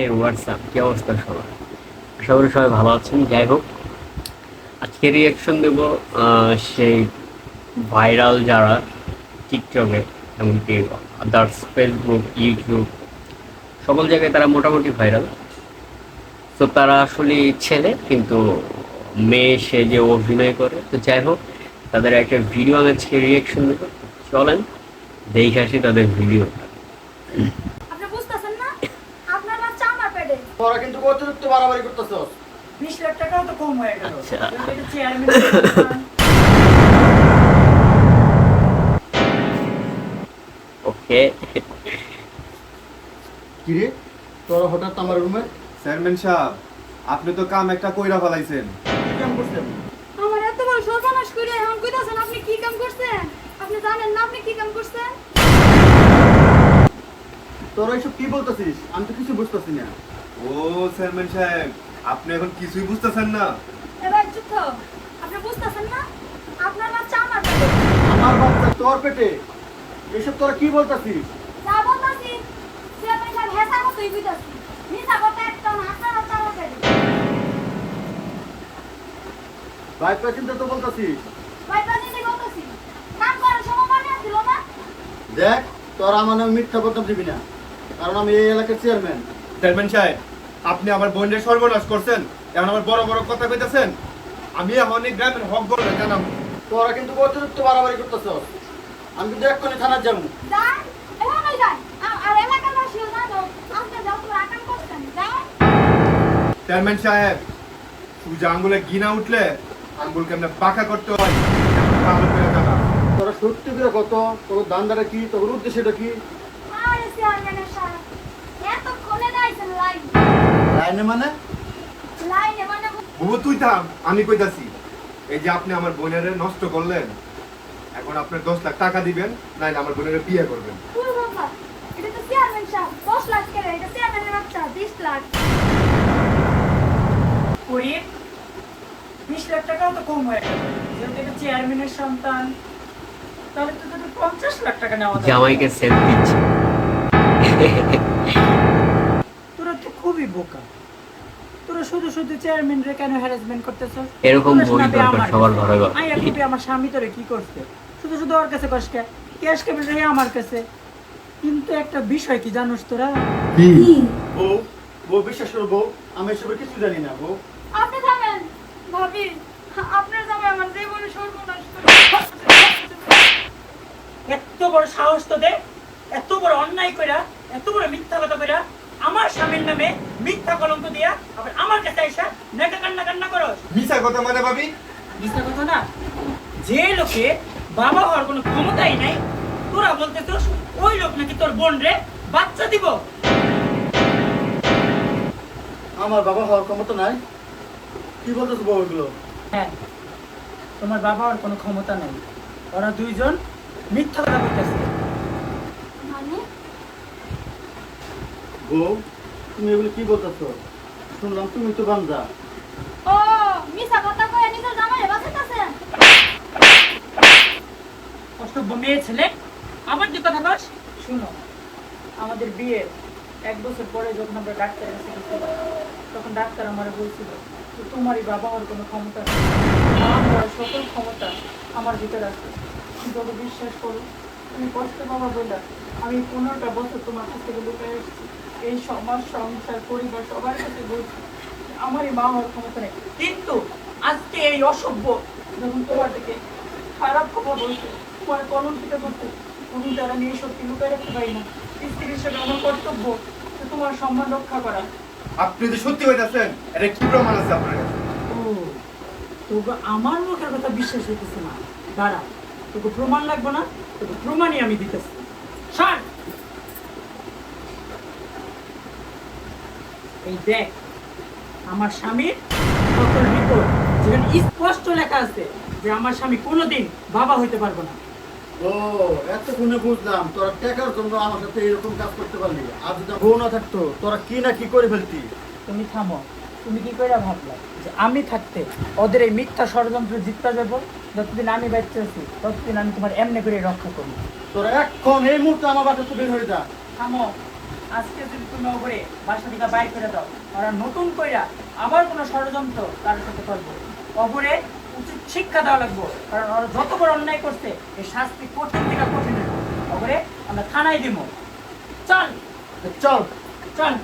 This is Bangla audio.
এই হোয়াটসঅ্যাপ, কি অবস্থা সবার? আশা করি সবাই ভালো আছেন। যাই হোক, আজকে রিয়াকশন দেব সেই ভাইরাল যারা টিকটকে, এমনকি আদার্স ফেসবুক ইউটিউব সকল জায়গায় তারা মোটামুটি ভাইরাল তো তারা আসলে ছেলে, কিন্তু মেয়ে সে যে অভিনয় করে। তো যাই হোক, তাদের একটা ভিডিও আজকে রিয়াকশন দেব। চলেন, দেখে আসি তাদের ভিডিও আপনি বুঝতেছেন না আপনার বাচ্চা আমার পেটে তোরা কিন্তু অতিরিক্ত বাড়াবাড়ি করতেছস। লাখ টাকাও তো কম হয়ে গেল। আচ্ছা। Chairman okay. কি রে তোরা হঠাৎ আমার রুমে চেয়ারম্যান সাহেব আপনি তো কাম একটা কইরা ফেলাইছেন। কি কাম করছেন? আমার এত বড় সর্বনাশ করে এখন কইতাছেন আপনি কি কাম করছেন? আপনি জানেন না আপনি কি কাম করছেন? তোরা এইসব কি বলতেছিস? আমি তো কিছু বুঝতেছি না। ও চেয়ারম্যান সাহেব আপনি এখন কিছুই বুঝতেছেন না। এবার চুপ থাও। আপনি বুঝতেছেন না? আপনার বাচ্চা আমার পেটে। আমার বাচ্চা তোর পেটে? এইসব তোরা কি বলতেছিস? যা বলতাছি সে পয়সা ভেসা মতোই বুঝাচ্ছি মিশা কথা একটা না আপনার বাচ্চা আমার পেটে ভাই পেছন তো বলতেছিস ভাই বলতাছি কাম করার সময় মনে না? দেখ তোরা আমার নামে মিথ্যা বদনাম দিবি না। কারণ আমি এই এলাকার চেয়ারম্যান। চেয়ারম্যান সাহেব আপনি আমার বোনের সর্বনাশ করছেন এখন আমার বড় বড় কথা কইতেছেন। আমি এখন এই গ্রামের হক বলে জানাম। তোরা কিন্তু অতিরিক্ত বাড়াবাড়ি করতেছস। আমি কিন্তু এক্ষুনি থানার যাব। চেয়ারম্যান সাহেব সুজা আঙ্গুলে গিনা উঠলে আঙ্গুল কেমনে পাকা করতে হয় তোরা সত্যি করে কত তোর দান্দাটা কি তোর উদ্দেশ্যটা কি? লাইনে মানে? লাইনে মানে বুবু তুই থাম আমি কইতাছি এই যে আপনি আমার বোনের নষ্ট করলেন এখন আপনার দশ লাখ টাকা দিবেন নাইলে আমার বোনের বিয়ে করবেন। এটা তো চেয়ারম্যান সাহেব দশ লাখ করে এটা চেয়ারম্যানের বাচ্চা বিশ লাখ। করি বিশ লাখ টাকাও তো কম হয়ে গেল। যেহেতু এটা চেয়ারম্যানের সন্তান তাহলে তো তোদের লাখ টাকা নেওয়া জামাইকে সেল দিচ্ছে। তোরা তো খুবই বোকা। শুধু শুধু চেয়ারম্যান রে কেন হ্যারাসমেন্ট করতেছ? এরকম বই দরকার সবার ঘরে ঘরে। আইয়া কবি আমার স্বামী তোরে কি করছে? শুধু শুধু ওর কাছে কষ্ট ক্যাশ কেবল রে আমার কাছে। কিন্তু একটা বিষয় কি জানোস তোরা? কি? বউ বউ বিশ্বাস করো বউ আমি এসবের কিছু জানি না বউ। আপনি থামেন। ভাবি আপনার জামাই আমার জীবনে সর্বনাশ করে এত বড় সাহস তো দে এত বড় অন্যায় কইরা এত বড় মিথ্যা কথা কইরা আমার স্বামীর নামে মিথ্যা কলঙ্ক দিয়া আবার আমার কাছে আইসা নেকা কান্না কান্না করস। মিছা কথা মানে ভাবি? মিথ্যা কথা না। যে লোকে বাবা হওয়ার কোনো ক্ষমতাই নাই তোরা বলতেছস ওই লোক নাকি তোর বোন রে বাচ্চা দিব। আমার বাবা হওয়ার ক্ষমতা নাই? কি বলতেছ বউ এগুলো? হ্যাঁ তোমার বাবা হওয়ার কোনো ক্ষমতা নাই। ওরা দুইজন মিথ্যা কথা বলতেছে মানে বউ তুমি এগুলো কি বলতেছ? শুনলাম তুমি তো বান্দা ও মিছা কথা কয়ে নিজের জামাইরে বাঁচাইতেছেন অষ্টব্য মেয়ে ছেলে। আবার যে কথা বস শুনো আমাদের বিয়ের এক বছর পরে যখন আমরা ডাক্তারের কাছে গেছিলাম তখন ডাক্তার আমার বলছিল যে তোমারই বাবা হওয়ার কোনো ক্ষমতা নেই। সকল ক্ষমতা আমার ভিতরে আছে। যত বিশ্বাস করো তুমি কষ্ট বাবা বললা আমি পনেরোটা বছর তোমার কাছ থেকে লুকাই এসেছি এই সমাজ সংসার পরিবার সবার কাছে বলছি আমারই মা হওয়ার ক্ষমতা নেই। কিন্তু আজকে এই অসভ্য যখন তোমার দিকে খারাপ কথা বলছে তোমার কলঙ্কিত করতে তুমি তারা নিয়ে সত্যি লুকাই রাখতে পারি না স্ত্রী হিসেবে আমার কর্তব্য যে তোমার সম্মান রক্ষা করা। আপনি যদি সত্যি হইতাছেন এটা কি প্রমাণ আছে আপনার কাছে? ও তোকে আমার মুখের কথা বিশ্বাস হইতেছে না। দাঁড়া তোকে প্রমাণ লাগবে না তোকে প্রমাণই আমি দিতেছি। সর! এই দেখ আমার স্বামীর সকল রিপোর্ট যেখানে স্পষ্ট লেখা আছে যে আমার স্বামী কোনোদিন বাবা হইতে পারবে না। ও এতক্ষণে বুঝলাম তোরা টাকার জন্য আমার সাথে এরকম কাজ করতে পারলি। আর যদি বউ না থাকতো তোরা কি না কি করে ফেলতি? তুমি থামো। তুমি কি করে ভাবলা যে আমি থাকতে ওদের এই মিথ্যা ষড়যন্ত্র জিততে যাব যতদিন আমি বাচ্চা আছি ততদিন আমি তোমার এমনি করে রক্ষা করব। তোরা এখন এই মুহূর্তে আমার বাসা বের হয়ে যা। থামো আজকে যদি তুমি ওপরে বাসা থেকে বাইর করে দাও ওরা নতুন কইরা আবার কোনো ষড়যন্ত্র তার সাথে করব। অপরে উচিত শিক্ষা দেওয়া লাগবো কারণ ওরা যত বড় অন্যায় করছে এই শাস্তি কঠিন থেকে কঠিন অপরে আমরা থানায় দিব। চল। চল। চল।